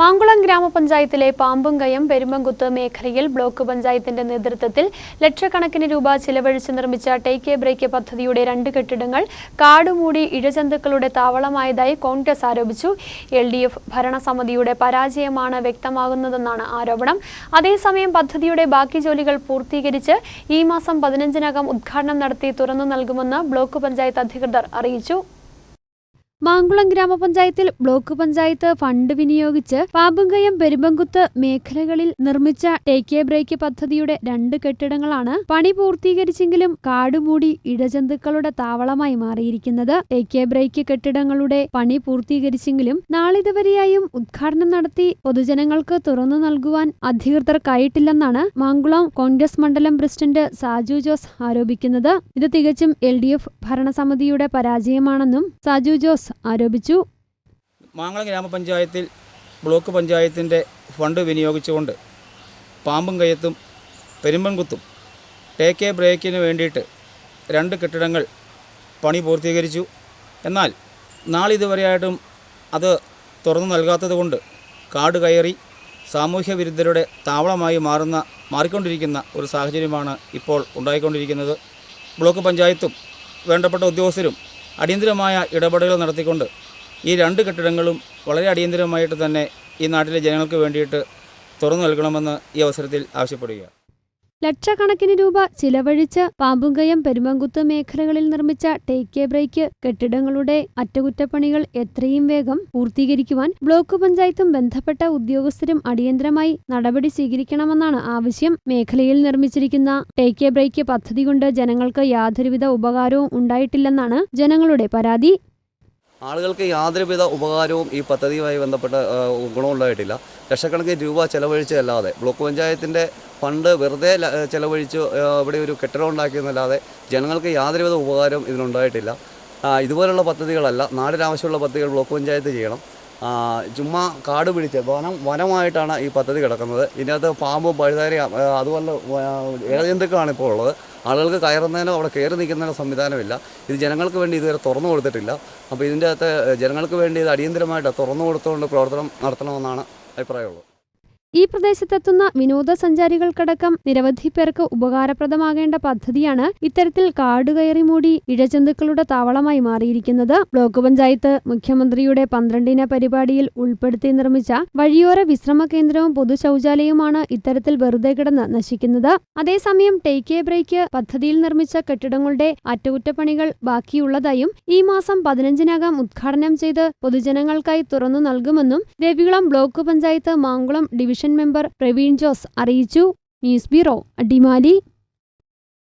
മാങ്കുളം ഗ്രാമപഞ്ചായത്തിലെ പാമ്പുംകയം പെരുമ്പങ്കുത്ത് മേഖലയിൽ ബ്ലോക്ക് പഞ്ചായത്തിന്റെ നേതൃത്വത്തിൽ ലക്ഷക്കണക്കിന് രൂപ ചിലവഴിച്ച് നിർമ്മിച്ച ടേക്ക് എ ബ്രേക്ക് പദ്ധതിയുടെ രണ്ട് കെട്ടിടങ്ങൾ കാടുമൂടി ഇഴജന്തുക്കളുടെ താവളമായതായി കോൺഗ്രസ് ആരോപിച്ചു. എൽ ഡി എഫ് ഭരണസമിതിയുടെ പരാജയമാണ് വ്യക്തമാകുന്നതെന്നാണ് ആരോപണം. അതേസമയം പദ്ധതിയുടെ ബാക്കി ജോലികൾ പൂർത്തീകരിച്ച് ഈ മാസം പതിനഞ്ചിനകം ഉദ്ഘാടനം നടത്തി തുറന്നു നൽകുമെന്ന് ബ്ലോക്ക് പഞ്ചായത്ത് അധികൃതർ അറിയിച്ചു. മാങ്കുളം ഗ്രാമപഞ്ചായത്തിൽ ബ്ലോക്ക് പഞ്ചായത്ത് ഫണ്ട് വിനിയോഗിച്ച് പാമ്പുങ്കയം പെരുമ്പങ്കുത്ത് മേഖലകളിൽ നിർമ്മിച്ച ടേക്ക് എ ബ്രേക്ക് പദ്ധതിയുടെ രണ്ട് കെട്ടിടങ്ങളാണ് പണി പൂർത്തീകരിച്ചെങ്കിലും കാടുമൂടി ഇഴജന്തുക്കളുടെ താവളമായി മാറിയിരിക്കുന്നത്. ടേക്ക് എ ബ്രേക്ക് കെട്ടിടങ്ങളുടെ പണി പൂർത്തീകരിച്ചെങ്കിലും നാളിതുവരെയായും ഉദ്ഘാടനം നടത്തി പൊതുജനങ്ങൾക്ക് തുറന്നു നൽകുവാൻ അധികൃതർക്കായിട്ടില്ലെന്നാണ് മാങ്കുളം കോൺഗ്രസ് മണ്ഡലം പ്രസിഡന്റ് സാജു ജോസ് ആരോപിക്കുന്നത്. ഇത് തികച്ചും എൽ ഡി എഫ് ഭരണസമിതിയുടെ പരാജയമാണെന്നും സാജു ജോസ് ആരോപിച്ചു. മാങ്ങളം ഗ്രാമപഞ്ചായത്തിൽ ബ്ലോക്ക് പഞ്ചായത്തിന്റെ ഫണ്ട് വിനിയോഗിച്ചുകൊണ്ട് പാമ്പും കയ്യത്തും പെരുമ്പൻകുത്തും ടേക്ക് എ ബ്രേക്കിന് വേണ്ടിയിട്ട് രണ്ട് കെട്ടിടങ്ങൾ പണി പൂർത്തീകരിച്ചു. എന്നാൽ നാളിതുവരെയായിട്ടും അത് തുറന്നു നൽകാത്തത് കൊണ്ട് കാട് കയറി സാമൂഹ്യ വിരുദ്ധരുടെ താവളമായി മാറുന്ന മാറിക്കൊണ്ടിരിക്കുന്ന ഒരു സാഹചര്യമാണ് ഇപ്പോൾ ഉണ്ടായിക്കൊണ്ടിരിക്കുന്നത്. ബ്ലോക്ക് പഞ്ചായത്തും വേണ്ടപ്പെട്ട ഉദ്യോഗസ്ഥരും അടിയന്തരമായ ഇടപെടലുകൾ നടത്തിക്കൊണ്ട് ഈ രണ്ട് കെട്ടിടങ്ങളും വളരെ അടിയന്തരമായിട്ട് തന്നെ ഈ നാട്ടിലെ ജനങ്ങൾക്ക് വേണ്ടിയിട്ട് തുറന്നു നൽകണമെന്ന് ഈ അവസരത്തിൽ ആവശ്യപ്പെടുക ലക്ഷക്കണക്കിന് രൂപ ചിലവഴിച്ച് പാമ്പുങ്കയം പെരുമങ്കുത്ത് മേഖലകളിൽ നിർമ്മിച്ച ടേക്ക് എ ബ്രേക്ക് കെട്ടിടങ്ങളുടെ അറ്റകുറ്റപ്പണികൾ എത്രയും വേഗം പൂർത്തീകരിക്കുവാൻ ബ്ലോക്ക് പഞ്ചായത്തും ബന്ധപ്പെട്ട ഉദ്യോഗസ്ഥരും അടിയന്തരമായി നടപടി സ്വീകരിക്കണമെന്നാണ് ആവശ്യം. മേഖലയിൽ നിർമ്മിച്ചിരിക്കുന്ന ടേക്ക് എ ബ്രേക്ക് പദ്ധതി കൊണ്ട് ജനങ്ങൾക്ക് യാതൊരുവിധ ഉപകാരവും ഉണ്ടായിട്ടില്ലെന്നാണ് ജനങ്ങളുടെ പരാതി. ആളുകൾക്ക് യാതൊരുവിധ ഉപകാരവും ഈ പദ്ധതിയുമായി ബന്ധപ്പെട്ട ഗുണമുണ്ടായിട്ടില്ല. ലക്ഷക്കണക്കിന് രൂപ ചെലവഴിച്ചതല്ലാതെ ബ്ലോക്ക് പഞ്ചായത്തിന്റെ ഫണ്ട് വെറുതെ ചെലവഴിച്ച് ഇവിടെ ഒരു കെട്ടിടം ഉണ്ടാക്കിയെന്നല്ലാതെ ജനങ്ങൾക്ക് യാതൊരുവിധ ഉപകാരവും ഇതിനുണ്ടായിട്ടില്ല. ഇതുപോലുള്ള പദ്ധതികളല്ല നാടിനാവശ്യമുള്ള പദ്ധതികൾ ബ്ലോക്ക് പഞ്ചായത്ത് ചെയ്യണം. ചുമ്മാ കാട് പിടിച്ച് വനം വനമായിട്ടാണ് ഈ പദ്ധതി കിടക്കുന്നത്. ഇതിനകത്ത് പാമ്പ് പഴുതാരി അതുപോലെ ഇഴജന്തുക്കളാണ് ഇപ്പോൾ ഉള്ളത്. ആളുകൾക്ക് കയറുന്നതിനോ അവിടെ കയറി നിൽക്കുന്നതിനോ സംവിധാനമില്ല. ഇത് ജനങ്ങൾക്ക് വേണ്ടി ഇതുവരെ തുറന്നു കൊടുത്തിട്ടില്ല. അപ്പോൾ ഇതിന്റെ അകത്ത് ജനങ്ങൾക്ക് വേണ്ടി ഇത് അടിയന്തരമായിട്ട് തുറന്നു കൊടുത്തുകൊണ്ട് പ്രവർത്തനം നടത്തണമെന്നാണ് അഭിപ്രായമുള്ളത്. ഈ പ്രദേശത്തെത്തുന്ന വിനോദസഞ്ചാരികൾക്കടക്കം നിരവധി പേർക്ക് ഉപകാരപ്രദമാകേണ്ട പദ്ധതിയാണ് ഇത്തരത്തിൽ കാടുകയറി മൂടി ഇഴജന്തുക്കളുടെ താവളമായി മാറിയിരിക്കുന്നത്. ബ്ലോക്ക് പഞ്ചായത്ത് മുഖ്യമന്ത്രിയുടെ പന്ത്രണ്ടിന പരിപാടിയിൽ ഉൾപ്പെടുത്തി നിർമ്മിച്ച വഴിയോര വിശ്രമ കേന്ദ്രവും പൊതുശൌചാലയവുമാണ് ഇത്തരത്തിൽ വെറുതെ കിടന്ന് നശിക്കുന്നത്. അതേസമയം ടേക്ക് എ ബ്രേക്ക് പദ്ധതിയിൽ നിർമ്മിച്ച കെട്ടിടങ്ങളുടെ അറ്റകുറ്റപ്പണികൾ ബാക്കിയുള്ളതായും ഈ മാസം പതിനഞ്ചിനകം ഉദ്ഘാടനം ചെയ്ത് പൊതുജനങ്ങൾക്കായി തുറന്നു നൽകുമെന്നും Devikulam block panchayat Mankulam division member Praveen Jose അറിയിച്ചു. News bureau Adimali.